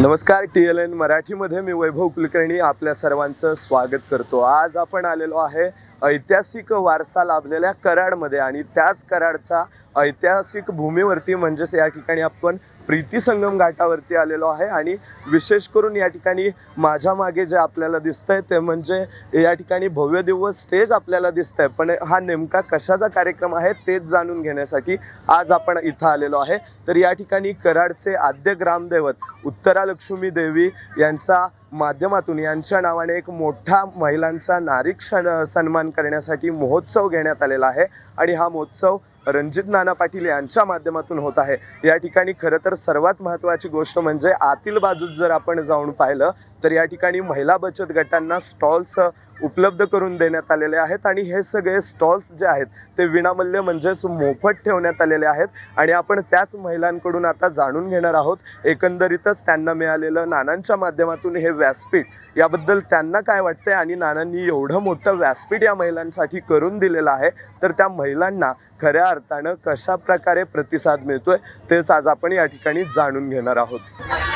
नमस्कार T L N मराठीमध्ये मी वैभव कुलकर्णी आपल्या सर्वांचं स्वागत करतो. आज आपण आलेलो आहे ऐतिहासिक वारसा लाभलेल्या कराडमध्ये आणि त्याच कराडचा ऐतिहासिक भूमीवरती म्हणजेच या ठिकाणी आपण प्रीती संगम घाटावरती आलेलो आहे आणि विशेष करून या ठिकाणी माझ्या मागे जे आपल्याला दिसतंय ते म्हणजे या ठिकाणी भव्य दिव्य स्टेज आपल्याला दिसतंय. पण हा नेमका कशाचा कार्यक्रम आहे तेच जाणून घेण्यासाठी आज आपण इथं आलेलो आहे. तर या ठिकाणी कराडचे आद्य ग्रामदैवत उत्तरालक्ष्मी देवी यांचा माध्यमातून यांच्या नावाने एक मोठा महिलांचा नारी क्षण सन्मान करण्यासाठी महोत्सव घेण्यात आलेला आहे. आणि हा महोत्सव रणजित नाना पाटील यांच्या माध्यमातून होत आहे. या ठिकाणी खरं तर सर्वात महत्त्वाची गोष्ट म्हणजे आतील बाजूत जर आपण जाऊन पाहिलं तर या ठिकाणी महिला बचत गटांना स्टॉल्स उपलब्ध करून देण्यात आलेले आहेत. आणि हे सगळे स्टॉल्स जे आहेत ते विनामूल्य म्हणजेच मोफत ठेवण्यात आलेले आहेत. आणि आपण त्याच महिलांकडून आता जाणून घेणार आहोत. एकंदरीतच त्यांना मिळालेलं नानांच्या माध्यमातून हे व्यासपीठ याबद्दल त्यांना काय वाटतंय? आणि नानांनी एवढं मोठं व्यासपीठ या महिलांसाठी करून दिलेलं आहे. तर त्या महिलांना खऱ्या अर्थानं कशा प्रकारे प्रतिसाद मिळतोय तेच आज आपण या ठिकाणी जाणून घेणार आहोत.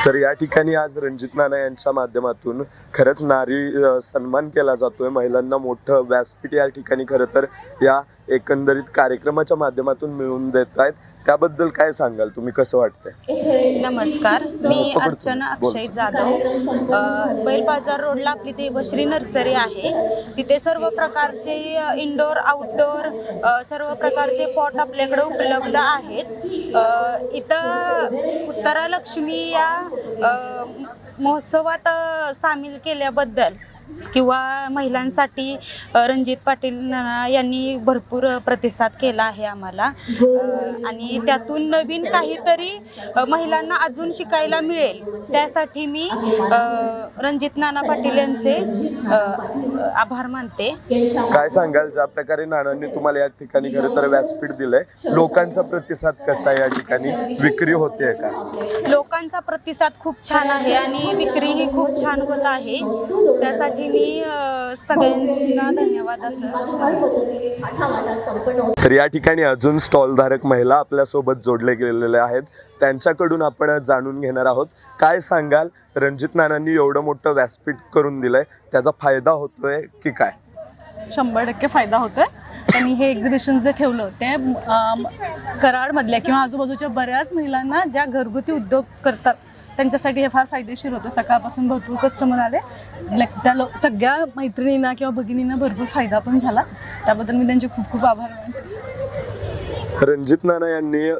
तर या ठिकाणी आज रणजित नाना यांच्या माध्यमातून खरंच नारी सन्मान केला जातोय. महिलांना मोठं व्यासपीठ या ठिकाणी खरं तर या एकंदरीत कार्यक्रमाच्या माध्यमातून मिळवून देत आहेत. त्याबद्दल काय सांगाल? तुम्ही कसं वाटतंय? नमस्कार. मी. अर्चना. अक्षय जाधव. बैल बाजार रोडला आपली देवश्री नर्सरी आहे. तिथे सर्व प्रकारचे इनडोअर आउटडोअर सर्व प्रकारचे पॉट आपल्याकडे उपलब्ध आहेत. इथं उत्तरालक्ष्मी या अ, महोत्सवात सामील केल्याबद्दल किंवा महिलांसाठी रणजित पाटील नाना यांनी भरपूर प्रतिसाद केला आहे आम्हाला. अ, आणि त्यातून नवीन काहीतरी महिलांना अजून शिकायला मिळेल. त्यासाठी मी रणजित नाना पाटील यांचे आभार मानते. काय सांगाल? ज्या प्रकारे नानांनी तुम्हाला या ठिकाणी खरं तर व्यासपीठ दिलंय लोकांचा प्रतिसाद कसा आहे या ठिकाणी? विक्री होते का? लोकांचा प्रतिसाद खूप छान आहे आणि विक्रीही खूप छान होत आहे. त्यासाठी मी सगळ्यांना धन्यवाद असं. तर या ठिकाणी अजून स्टॉल धारक महिला आपल्यासोबत जोडले गेलेले आहेत. त्यांच्याकडून आपण जाणून घेणार आहोत. काय सांगाल? रणजित नानांनी एवढं मोठं व्यासपीठ करून दिलंय. त्याचा फायदा होतोय की काय? शंभर टक्के फायदा होतोय. त्यांनी हे एक्झिबिशन जे ठेवलं ते कराडमधल्या किंवा आजूबाजूच्या बऱ्याच महिलांना ज्या घरगुती उद्योग करतात त्यांच्यासाठी हे फार फायदेशीर होतं. सकाळपासून भरपूर कस्टमर आले. लाईक त्या लो सगळ्या मैत्रिणींना किंवा भगिनींना भरपूर फायदा पण झाला. त्याबद्दल मी त्यांचे खूप खूप आभार मानते. रणजित नाना यांनी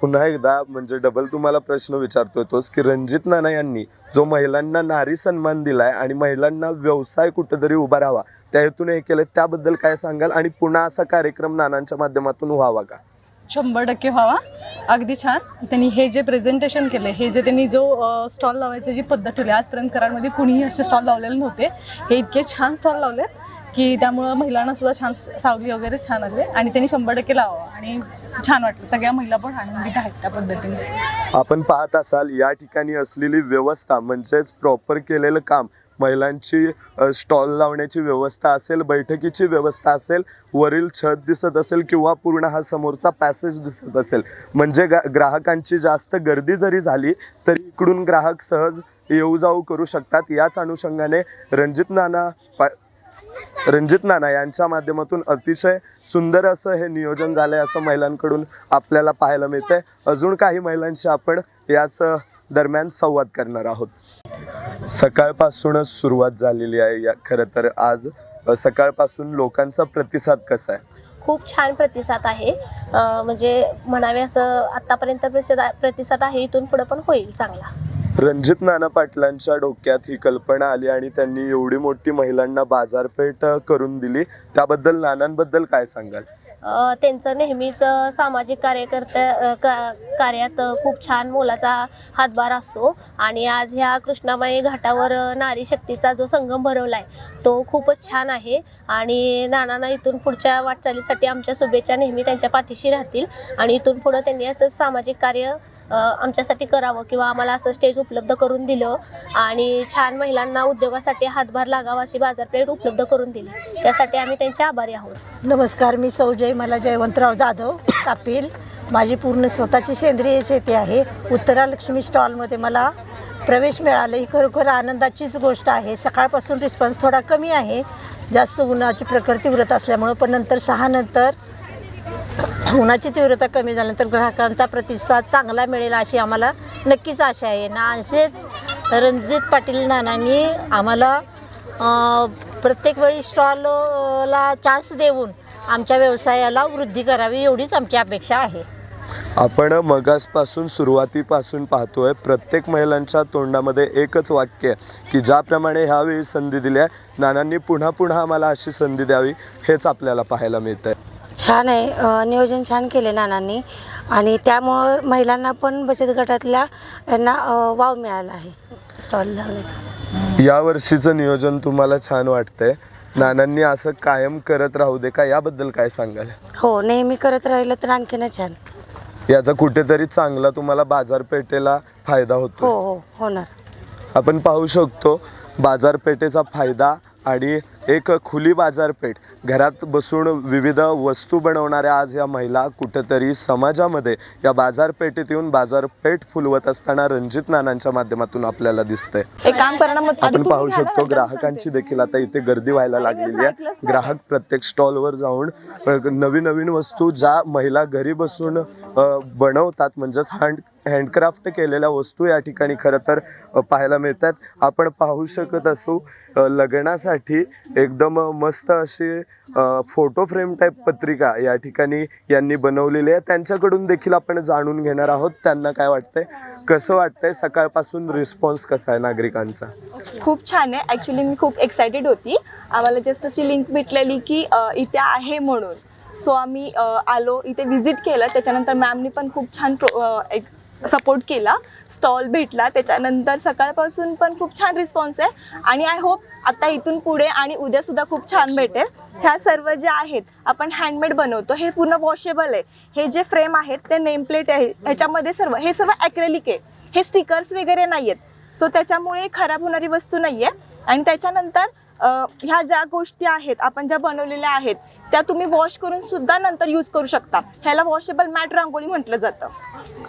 पुन्हा एकदा म्हणजे डबल तुम्हाला प्रश्न विचारतोय तोच की रणजित नाना यांनी जो महिलांना नारी सन्मान दिलाय आणि महिलांना व्यवसाय कुठेतरी उभा राहावा त्या हेतून हे केलं त्याबद्दल काय सांगाल? आणि पुन्हा असा कार्यक्रम नानांच्या माध्यमातून व्हावा का? शंभर टक्के व्हावा. अगदी छान. त्यांनी हे जे प्रेझेंटेशन केले हे जे त्यांनी जो स्टॉल लावायची जी पद्धत ठेवली आजपर्यंत कराडमध्ये कुणीही असे स्टॉल लावलेले नव्हते. हे इतके छान स्टॉल लावले की त्यामुळं महिलांना सुद्धा छान सावली वगैरे छान आले. आणि त्यांनी शंभर टक्के लावा आणि छान वाटलं. सगळ्या महिला पण आनंदित आहेत त्या पद्धतीने. आपण पाहत असाल या ठिकाणी असलेली व्यवस्था म्हणजेच प्रॉपर केलेलं काम महिलांची स्टॉल लावण्याची व्यवस्था असेल बैठकीची व्यवस्था असेल वरील छत दिसत असेल किंवा पूर्ण हा समोरचा पॅसेज दिसत असेल. म्हणजे गा ग्राहकांची जास्त गर्दी जरी झाली तरी इकडून ग्राहक सहज येऊ जाऊ करू शकतात. याच अनुषंगाने रणजित नाना पा रणजित नाना यांच्या माध्यमातून अतिशय सुंदर असं हे नियोजन झालंय असं महिलांकडून आपल्याला पाहायला मिळतंय. अजून काही महिलांशी आपण याच दरम्यान संवाद करणार आहोत. सकाळपासूनच सुरुवात झालेली आहे या खरं तर आज. सकाळपासून लोकांचा प्रतिसाद कसा आहे? खूप छान प्रतिसाद आहे. म्हणजे म्हणावे असं आत्तापर्यंत प्रतिसाद प्रतिसाद आहे इथून पुढे पण होईल चांगला. रणजित नाना पाटलांच्या डोक्यात ही कल्पना आली आणि त्यांनी एवढी मोठी महिलांना बाजारपेठ करून दिली. त्याबद्दल नानांबद्दल काय सांगाल? त्यांचं नेहमीच सामाजिक कार्यकर्त्या का- कार्यात खूप छान मोलाचा हातभार असतो. आणि आज ह्या कृष्णामाई घाटावर नारी शक्तीचा जो संगम भरवला आहे तो खूपच छान आहे. आणि नानांना इथून पुढच्या वाटचालीसाठी आमच्या शुभेच्छा नेहमी त्यांच्या पाठीशी राहतील. आणि इथून पुढं त्यांनी असं सामाजिक कार्य आमच्यासाठी करावं किंवा आम्हाला असं स्टेज उपलब्ध करून दिलं आणि छान महिलांना उद्योगासाठी हातभार लागावा अशी बाजारपेठ उपलब्ध करून दिली. त्यासाठी आम्ही त्यांचे आभारी आहोत. नमस्कार मी सौजय मला जयवंतराव जाधव कापिल माझी पूर्ण स्वतःची सेंद्रिय शेती आहे. उत्तरालक्ष्मी स्टॉलमध्ये मला प्रवेश मिळाला. ही खरोखर आनंदाचीच गोष्ट आहे. सकाळपासून रिस्पॉन्स थोडा कमी आहे. जास्त उन्हाची प्रकृती व्रत असल्यामुळं पण नंतर सहा नंतर उन्हाची तीव्रता कमी झाल्यानंतर ग्राहकांचा प्रतिसाद चांगला मिळेल अशी आम्हाला नक्कीच आशा आहे. ना असेच रणजित पाटील नानांनी आम्हाला प्रत्येक वेळी स्टॉलला चान्स देऊन आमच्या व्यवसायाला वृद्धी करावी एवढीच आमची अपेक्षा आहे. आपण मगासपासून सुरुवातीपासून पाहतोय प्रत्येक महिलांच्या तोंडामध्ये एकच वाक्य आहे की ज्याप्रमाणे ह्यावेळी संधी दिली आहे नानांनी पुन्हा पुन्हा आम्हाला अशी संधी द्यावी हेच आपल्याला पाहायला मिळतंय. छान आहे. नियोजन छान केले नानांनी. आणि त्यामुळं महिलांना पण बचत गटातल्या यांना वाव मिळाला आहे. स्टॉल लावण्याचा. या वर्षीचं नियोजन तुम्हाला छान वाटतंय. नानांनी असं कायम करत राहू दे का? याबद्दल काय सांगाल? हो नेहमी करत राहिलं तर आणखीनच छान. याचा कुठेतरी चांगला तुम्हाला बाजारपेठेला फायदा हो होतो हो होणार. आपण पाहू शकतो बाजारपेठेचा फायदा आणि एक खुली बाजारपेठ. घरात बसून विविध वस्तू बनवणाऱ्या आज या महिला कुठेतरी समाजामध्ये या बाजारपेठेत येऊन बाजारपेठ फुलवत असताना रणजित नानांच्या माध्यमातून आपल्याला दिसतंय. आपण पाहू शकतो ग्राहकांची. देखील आता इथे गर्दी व्हायला लागलेली आहे. ग्राहक प्रत्येक स्टॉलवर जाऊन नवीन नवीन वस्तू ज्या महिला घरी बसून बनवतात म्हणजेच हँड हँडक्राफ्ट केलेल्या वस्तू या ठिकाणी खरं तर पाहायला मिळतात. आपण पाहू शकत असू लग्नासाठी एकदम मस्त अशी फोटो फ्रेम टाईप पत्रिका या ठिकाणी यांनी बनवलेली आहे. त्यांच्याकडून देखील आपण जाणून घेणार आहोत. त्यांना काय वाटतंय? कसं वाटतंय? सकाळपासून रिस्पॉन्स कसा आहे नागरिकांचा? खूप छान आहे. ॲक्च्युली मी खूप एक्सायटेड होती. आम्हाला जस्ट अशी लिंक भेटलेली की इथे आहे म्हणून. सो आम्ही आलो इथे व्हिजिट केलं. त्याच्यानंतर मॅमनी पण खूप छान प्रो एक सपोर्ट केला स्टॉल भेटला त्याच्यानंतर सकाळपासून पण खूप छान रिस्पॉन्स आहे. आणि आय होप आता इथून पुढे आणि उद्यासुद्धा खूप छान भेटेल. ह्या सर्व जे आहेत आपण हँडमेड बनवतो हे पूर्ण वॉशेबल आहे. हे जे फ्रेम आहेत ते नेमप्लेट आहे. ह्याच्यामध्ये सर्व हे सर्व ॲक्रेलिक आहे. हे स्टिकर्स वगैरे नाही आहेत सो त्याच्यामुळे खराब होणारी वस्तू नाही आहे आणि त्याच्यानंतर ह्या ज्या गोष्टी आहेत आपण ज्या बनवलेल्या आहेत त्या तुम्ही वॉश करून सुद्धा नंतर यूज करू शकता. ह्याला वॉशेबल मॅट रांगोळी म्हटलं जातं.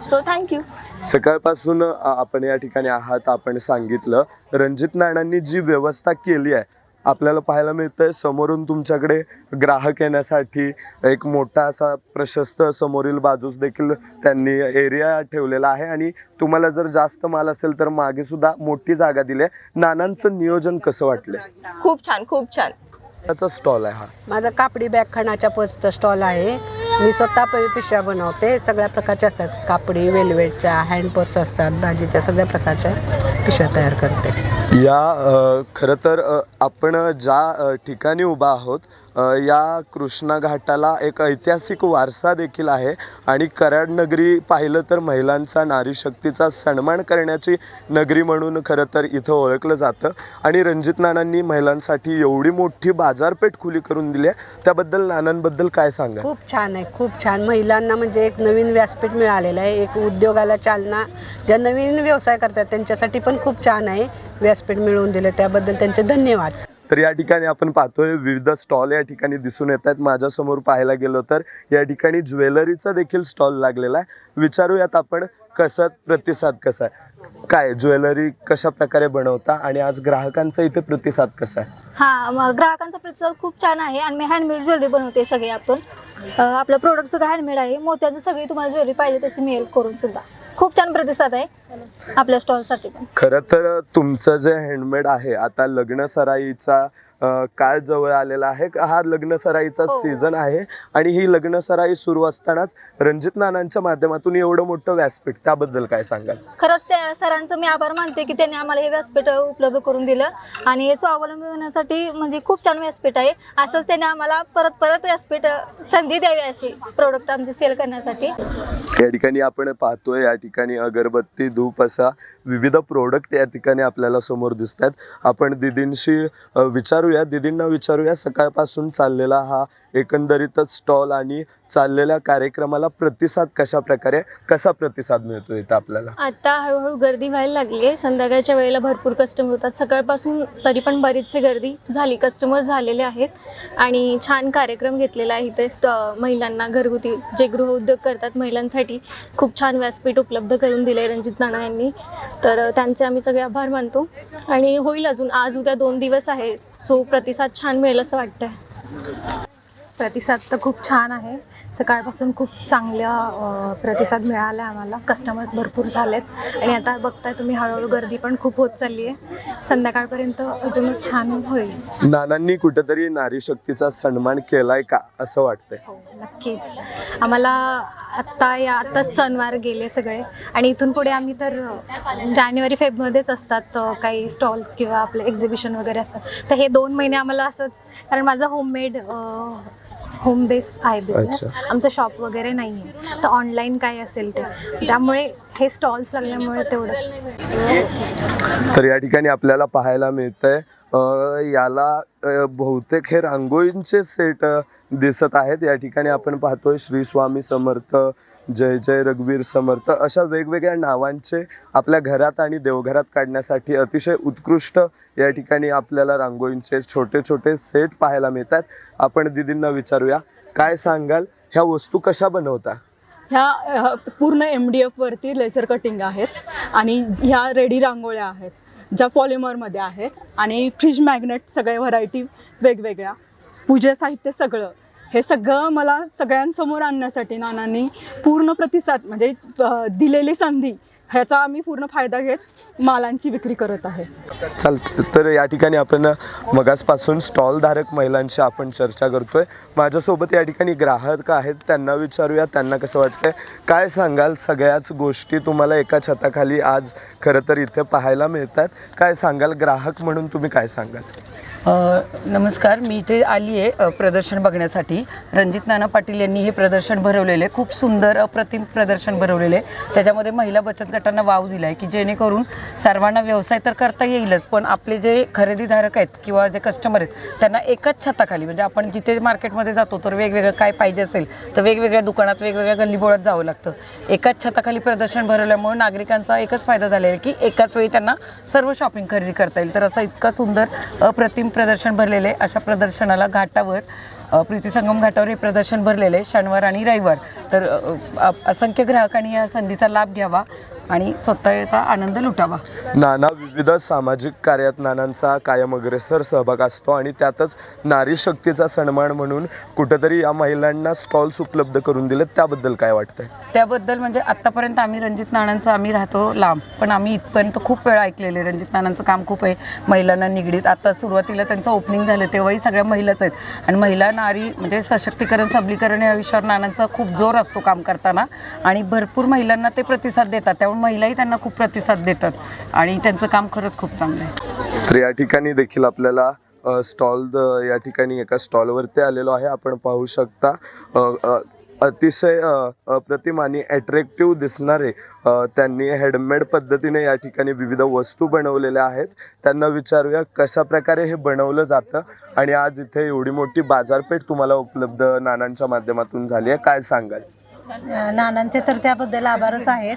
सो थँक्यू सकाळपासून आपण या ठिकाणी आहात आपण सांगितलं. रणजित नानांनी जी व्यवस्था केली आहे आपल्याला पाहायला मिळतंय. समोरून तुमच्याकडे ग्राहक येण्यासाठी एक मोठा असा प्रशस्त समोरील बाजूस देखील त्यांनी एरिया ठेवलेला आहे. आणि तुम्हाला जर जास्त माल असेल तर मागे सुद्धा मोठी जागा दिली आहे. नानांचं नियोजन कसं वाटलंय? खूप छान खूप छान. त्याचा स्टॉल आहे हा. माझा कापडी बॅग खणाच्या पर्सचा स्टॉल आहे. मी स्वतः पिशव्या बनवते. सगळ्या प्रकारच्या असतात. कापडी वेलवेटच्या हँड पर्स असतात दाजीच्या सगळ्या प्रकारच्या. पिशव्या तयार करते या खरं तर आपण ज्या ठिकाणी उभा आहोत या कृष्णा घाटाला एक ऐतिहासिक वारसा देखील आहे आणि कराड नगरी पाहिलं तर महिलांचा नारी शक्तीचा सन्मान करण्याची नगरी म्हणून खरं तर इथं ओळखलं जातं. आणि रणजित नानांनी महिलांसाठी एवढी मोठी बाजारपेठ खुली करून दिली आहे. त्याबद्दल नानांबद्दल काय सांगा खूप छान आहे खूप छान. महिलांना म्हणजे एक नवीन व्यासपीठ मिळालेलं आहे. एक उद्योगाला चालना ज्या नवीन व्यवसाय करतात त्यांच्यासाठी पण खूप छान आहे. व्यासपीठ मिळवून दिले त्याबद्दल त्यांचे धन्यवाद. तर या ठिकाणी आपण पाहतोय विविध स्टॉल या ठिकाणी दिसून येत आहेत. माझ्यासमोर पाहायला गेलो तर या ठिकाणी ज्वेलरीचा देखील स्टॉल लागलेला आहे. विचारूयात आपण कसं प्रतिसाद कसा आहे? काय ज्वेलरी कशा प्रकारे बनवता आणि आज ग्राहकांचा इथे प्रतिसाद कसा आहे? हां ग्राहकांचा प्रतिसाद खूप छान आहे आणि मी हँडमेड ज्वेलरी बनवते सगळे आपण. अ, आपलं प्रोडक्ट सगळं हँडमेड आहे. मोत्याचं सगळी तुम्हाला ज्वेलरी पाहिजे तशी मिळेल करून सुद्धा. खूप छान प्रतिसाद आहे आपल्या स्टॉलसाठी पण. खरं तर तुमचं जे हँडमेड आहे आता लग्न सराईचा काळ जवळ आलेला आहे. हा लग्न सराईचा हो. सीझन आहे आणि ही लग्न सराई सुरू असतानाच रणजित नानांच्या माध्यमातून एवढं मोठं व्यासपीठ त्याबद्दल काय सांगाल? खरंच त्या सरांचं मी आभार मानते की त्यांनी आम्हाला हे व्यासपीठ उपलब्ध करून दिलं आणि हे स्वावलंबी होण्यासाठी म्हणजे खूप छान व्यासपीठ आहे. असंच त्यांनी आम्हाला परत परत व्यासपीठ संधी द्यावी अशी प्रोडक्ट आमचे सेल करण्यासाठी. या ठिकाणी आपण पाहतोय या ठिकाणी अगरबत्ती धूप असा विविध प्रोडक्ट या ठिकाणी आपल्याला समोर दिसत आहेत आपण दिदींशी अ, विचारूया दिदींना विचारूया सकाळपासून चाललेला हा एकंदरीतच स्टॉल आणि चाललेल्या कार्यक्रमाला प्रतिसाद कशा प्रकारे कसा प्रतिसाद मिळतो इथं आपल्याला? आता हळूहळू गर्दी व्हायला लागली आहे. संध्याकाळच्या वेळेला भरपूर कस्टमर होतात. सकाळपासून तरी पण बरीचशी गर्दी झाली. कस्टमर झालेले आहेत. आणि छान कार्यक्रम घेतलेला आहे इथे स्टॉ महिलांना. घरगुती जे गृहउद्योग करतात महिलांसाठी खूप छान व्यासपीठ उपलब्ध करून दिले रणजित नाना यांनी. तर त्यांचे आम्ही सगळे आभार मानतो. आणि होईल अजून. आज उद्या दोन दिवस आहे सो प्रतिसाद छान मिळेल असं वाटतंय. प्रतिसाद तर खूप छान आहे. सकाळपासून खूप चांगला अ, प्रतिसाद मिळाला आहे आम्हाला. कस्टमर्स भरपूर झालेत. आणि आता बघताय तुम्ही हळूहळू गर्दी पण खूप होत चालली आहे संध्याकाळपर्यंत अजूनच छान होईल. नानांनी कुठेतरी नारी शक्तीचा सन्मान केलाय का असं वाटतंय? हो नक्कीच. आम्हाला आत्ता या आत्ताच सणवार गेले सगळे. आणि इथून पुढे आम्ही तर जानेवारी फेबमध्येच असतात काही स्टॉल्स किंवा आपले एक्झिबिशन वगैरे असतात तर हे दोन महिने आम्हाला असंच कारण माझं होममेड होम बेस आहे बिझनेस अच्छा. आमचं शॉप वगैरे नाही आहे तर ऑनलाईन काय असेल ते. त्यामुळे हे स्टॉल्स लागल्यामुळे तेवढं. तर या ठिकाणी आपल्याला पाहायला मिळतंय अ, याला अ, बहुतेक हे रांगोळींचे सेट दिसत आहेत. या ठिकाणी आपण पाहतोय श्री स्वामी समर्थ जय जय रघुवीर समर्थ अशा वेगवेगळ्या नावांचे आपल्या घरात आणि देवघरात काढण्यासाठी अतिशय उत्कृष्ट या ठिकाणी आपल्याला रांगोळींचे छोटे छोटे सेट पाहायला मिळतात. आपण दिदींना विचारूया काय सांगाल? ह्या वस्तू कशा बनवता? ह्या पूर्ण एम डी एफवरती लेझर कटिंग आहेत आणि ह्या रेडी रांगोळ्या आहेत ज्या पॉलिमरमध्ये आहेत आणि फ्रीज मॅग्नेट सगळ्या व्हरायटी वेगवेगळ्या. पूजे साहित्य सगळं हे सगळं मला सगळ्यांसमोर आणण्यासाठी नानांनी पूर्ण प्रतिसाद म्हणजे दिलेली संधी ह्याचा आम्ही पूर्ण फायदा घेत मालांची विक्री करत आहे. चालतं तर या ठिकाणी आपण मगासपासून स्टॉलधारक महिलांशी आपण चर्चा करतोय. माझ्यासोबत या ठिकाणी ग्राहक आहेत त्यांना विचारूया त्यांना कसं वाटतंय? काय सांगाल? सगळ्याच गोष्टी तुम्हाला एका छताखाली आज खरं तर इथे पाहायला मिळतात. काय सांगाल? ग्राहक म्हणून तुम्ही काय सांगाल? अ, नमस्कार. मी इथे आली आहे अ, प्रदर्शन बघण्यासाठी. रणजित नाना पाटील यांनी हे प्रदर्शन भरवलेलं. आहे खूप सुंदर अप्रतिम प्रदर्शन भरवलेलं. आहे त्याच्यामध्ये महिला बचत गटांना वाव दिला आहे की जेणेकरून सर्वांना व्यवसाय तर करता येईलच पण आपले जे खरेदीधारक आहेत किंवा जे कस्टमर आहेत त्यांना एकाच छताखाली म्हणजे आपण जिथे मार्केटमध्ये जातो तर वेगवेगळं काय पाहिजे असेल तर वेगवेगळ्या दुकानात वेगवेगळ्या गल्लीबोळात जावं लागतं. एकाच छताखाली प्रदर्शन भरवल्यामुळे नागरिकांचा एकच फायदा झालेला आहे की एकाच वेळी त्यांना सर्व शॉपिंग खरेदी करता येईल. तर असं इतकं सुंदर अप्रतिम प्रदर्शन भरलेलं आहे. अशा प्रदर्शनाला घाटावर प्रीती संगम घाटावर हे प्रदर्शन भरलेले आहे शनिवार आणि रविवार. तर असंख्य ग्राहकांनी या संधीचा लाभ घ्यावा. आणि स्वतःचा आनंद लुटावा. नाना विविध सामाजिक कार्यात नानांचा कायम अग्रेसर सहभाग असतो आणि त्यातच नारी शक्तीचा सन्मान म्हणून कुठेतरी या महिलांना स्टॉल्स उपलब्ध करून दिले त्याबद्दल काय वाटतंय? त्याबद्दल म्हणजे आत्तापर्यंत आम्ही रणजित नानांचं आम्ही राहतो लांब पण आम्ही इथपर्यंत खूप वेळा ऐकलेले. रणजित नानांचं काम खूप आहे महिलांना निगडीत. आता सुरुवातीला त्यांचं ओपनिंग झालं तेव्हाही सगळ्या महिलाच आहेत. आणि महिला नारी म्हणजे सशक्तीकरण सबलीकरण या विषयावर नानांचा खूप जोर असतो काम करताना. आणि भरपूर महिलांना ते प्रतिसाद देतात. त्यामुळे महिलाही त्यांना खूप प्रतिसाद देतात आणि त्यांचं काम खरंच खूप चांगलं आहे. तर या ठिकाणी देखील आपल्याला स्टॉल या ठिकाणी एका स्टॉलवरती आलेलो आहे. आपण पाहू शकता अतिशय अ, अप्रतिम आणि ॲट्रॅक्टिव्ह दिसणारे त्यांनी हेडमेड पद्धतीने या ठिकाणी विविध वस्तू बनवलेल्या आहेत. त्यांना विचारूया कशा प्रकारे हे बनवलं जातं आणि आज इथे एवढी मोठी बाजारपेठ तुम्हाला उपलब्ध नानांच्या माध्यमातून झाली आहे. काय सांगाल? नानांचे तर त्याबद्दल आभारच आहेत.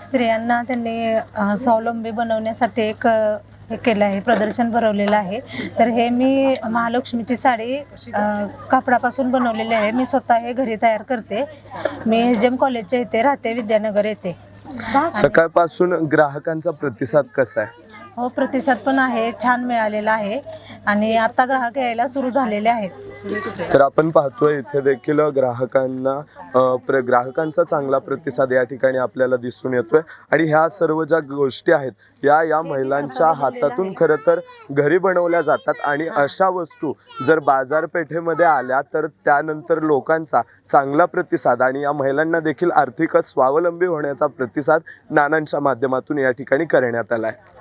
स्त्रियांना त्यांनी स्वावलंबी बनवण्यासाठी एक हे केलं आहे प्रदर्शन भरवलेलं आहे. तर हे मी महालक्ष्मीची साडी कापडापासून बनवलेली आहे. मी स्वतः हे घरी तयार करते. मी एस डी एम कॉलेजच्या इथे राहते विद्यानगर येथे. सकाळपासून ग्राहकांचा प्रतिसाद कसा आहे? हो प्रतिसाद पण आहे. छान मिळालेला आहे. आणि आता ग्राहक यायला सुरू झालेले आहेत. तर आपण पाहतोय इथे देखील ग्राहकांना प्र ग्राहकांचा चांगला प्रतिसाद या ठिकाणी आपल्याला दिसून येतोय. आणि ह्या सर्व ज्या गोष्टी आहेत या या महिलांच्या हातातून खरं तर घरी बनवल्या जातात. आणि अशा वस्तू जर बाजारपेठेमध्ये आल्या तर त्यानंतर लोकांचा चांगला प्रतिसाद आणि या महिलांना देखील आर्थिक स्वावलंबी होण्याचा प्रतिसाद नानांच्या माध्यमातून या ठिकाणी करण्यात आला आहे